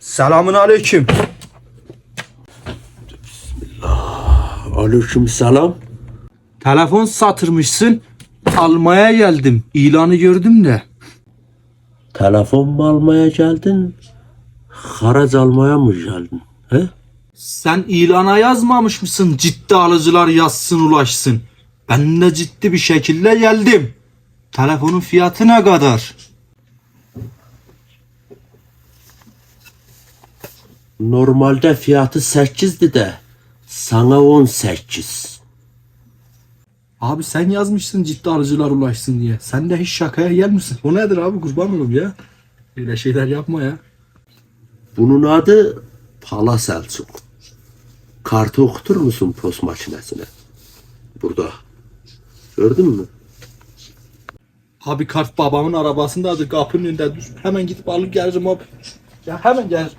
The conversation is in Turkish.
Selamun aleyküm. Aleyküm selam. Telefon satırmışsın. Almaya geldim. İlanı gördüm de. Telefon mu almaya geldin? Haraç almaya mı geldin? He? Sen ilana yazmamış mısın? Ciddi alıcılar yazsın ulaşsın. Ben de ciddi bir şekilde geldim. Telefonun fiyatı ne kadar? Normalde fiyatı 8'di de sana 18. Abi sen yazmışsın ciddi alıcılar ulaşsın diye. Sen de hiç şakaya gelmişsin. O nedir abi kurban olayım ya. Öyle şeyler yapma ya. Bunun adı Pala Selçuk. Kartı okutur musun post makinesine? Burada. Gördün mü? Abi kart babamın arabasındadır kapının önünde dur. Hemen gidip alıp gelirim abi. Ya hemen gel.